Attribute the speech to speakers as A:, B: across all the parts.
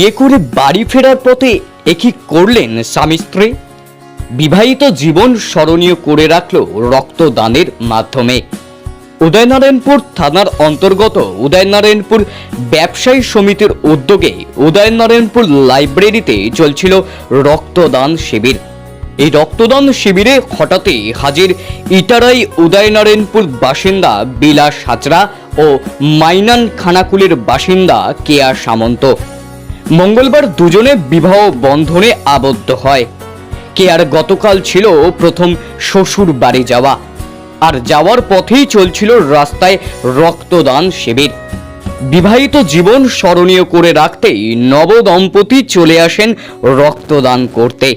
A: বিয়ে করে বাড়ি ফেরার পথে একই করলেন স্বামী স্ত্রী? বিবাহিত জীবন স্মরণীয় করে রাখল রক্তদানের মাধ্যমে। উদয়নারায়ণপুর থানার অন্তর্গত উদয়নারায়ণপুর ব্যবসায়ী সমিতির উদ্যোগে উদয়নারায়ণপুর লাইব্রেরিতে চলছিল রক্তদান শিবির। এই রক্তদান শিবিরে হঠাৎই হাজির ইটারাই উদয়নারায়ণপুর বাসিন্দা বিলাস হাজরা ও মাইনান খানাকুলের বাসিন্দা কেয়া সামন্ত। মঙ্গলবার দুজনে বিবাহ বন্ধনে আবদ্ধ হয়। কে আর গতকাল ছিল প্রথম শ্বশুর বাড়ি যাওয়া। আর যাওয়ার পথেই চলছিল রাস্তায় রক্তদান শিবির। বিবাহিত জীবন স্মরণীয় করে রাখতেই নবদম্পতি চলে আসেন রক্তদান করতে।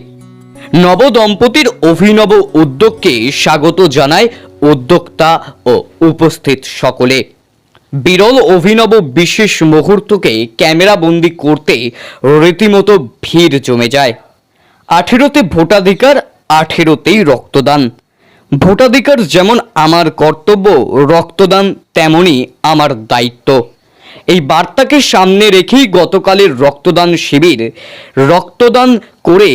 A: নবদম্পতির অভিনব উদ্যোগকে স্বাগত জানায় উদ্যোক্তা ও উপস্থিত সকলে। বিরল অভিনব বিশেষ মুহূর্তকে ক্যামেরাবন্দি করতে রীতিমতো ভিড় জমে যায়। আঠেরোতে ভোটাধিকার, আঠেরোতেই রক্তদান। ভোটাধিকার যেমন আমার কর্তব্য, রক্তদান তেমনই আমার দায়িত্ব। এই বার্তাকে সামনে রেখেই গতকালের রক্তদান শিবির। রক্তদান করে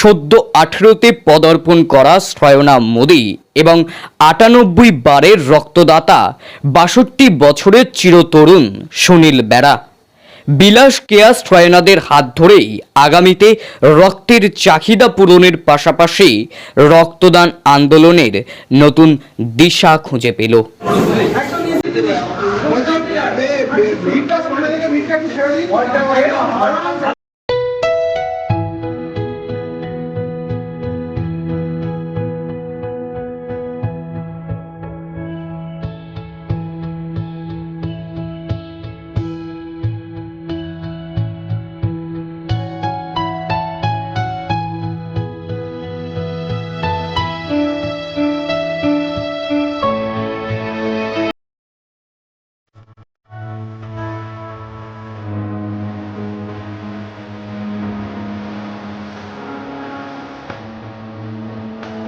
A: সদ্য আঠেরোতে পদার্পণ করা শ্রয়না মোদী এবং আটানব্বই বারের রক্তদাতা, বাষট্টি বছরের চিরতরুণ সুনীল বেড়া বিলাস কেয়া ট্রয়নাদের হাত ধরেই আগামীতে রক্তের চাহিদা পূরণের পাশাপাশি রক্তদান আন্দোলনের নতুন দিশা খুঁজে পেল।
B: ভিড়টা সামনে থেকে ভিড়টা কি ছেড়ে দিন।